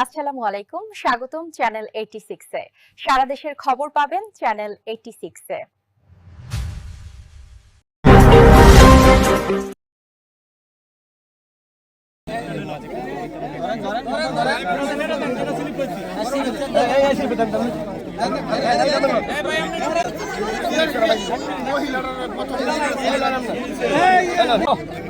আসসালামু আলাইকুম স্বাগতম চ্যানেল এইটি সিক্সে সারা দেশের খবর পাবেন চ্যানেল এইটি সিক্সে এই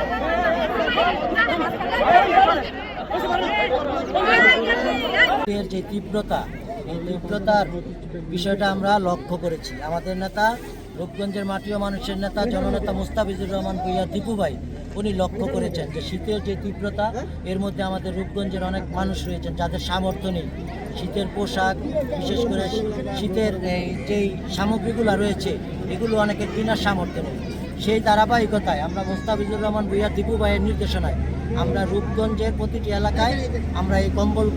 এর যে তীব্রতা, এই তীব্রতার বিষয়টা আমরা লক্ষ্য করেছি। আমাদের নেতা, রূপগঞ্জের মাটি ও মানুষের নেতা, জননেতা মুস্তাফিজুর রহমান ভুইয়া, দীপু ভাই, উনি লক্ষ্য করেছেন যে শীতের যে তীব্রতা, এর মধ্যে আমাদের রূপগঞ্জের অনেক মানুষ রয়েছেন যাদের সামর্থ্য নেই। শীতের পোশাক, বিশেষ করে শীতের যেই সামগ্রীগুলো রয়েছে, এগুলো অনেকের কেনার সামর্থ্য নেই। সেই ধারাবাহিকতায় আমরা মোস্তাফিজুর রহমান ভুইয়া, দীপু ভাইয়ের নির্দেশনায় আমরা রূপগঞ্জের প্রতিটি এলাকায় আমরা এই কম্বল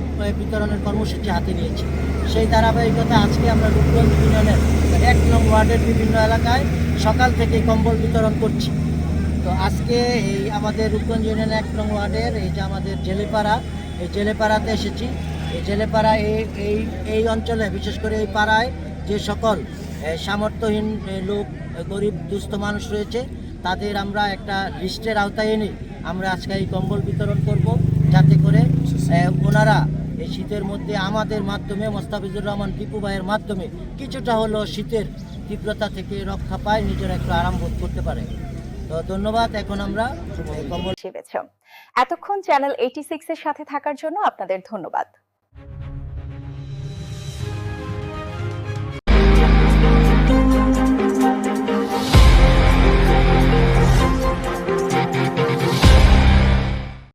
বিতরণের কর্মসূচি হাতে নিয়েছি। সেই ধারাবাহিকতা আজকে আমরা রূপগঞ্জ ইউনিয়নের এক নং ওয়ার্ডের বিভিন্ন এলাকায় সকাল থেকে কম্বল বিতরণ করছি। তো আজকে এই আমাদের রূপগঞ্জ ইউনিয়ন এক নং ওয়ার্ডের এই যে আমাদের জেলেপাড়া, এই জেলেপাড়াতে এসেছি। এই জেলেপাড়া এই এই এই অঞ্চলে, বিশেষ করে এই পাড়ায় যে সকল সামর্থ্যহীন লোক গরিব, দুস্থ মানুষ রয়েছে তাদের আমরা একটা লিস্টের আওতায় এনে আমরা আজকে এই কম্বল বিতরণ করব। যাতে করে ওনারা এই শীতের মধ্যে আমাদের মাধ্যমে, মোস্তাফিজুর রহমান টিপু ভাইয়ের মাধ্যমে কিছুটা হলো শীতের তীব্রতা থেকে রক্ষা পায়, নিজেরা একটু আরাম বোধ করতে পারে। তো ধন্যবাদ, এখন আমরা কম্বল এতক্ষণ চ্যানেল এইটি সিক্স এর সাথে থাকার জন্য আপনাদের ধন্যবাদ।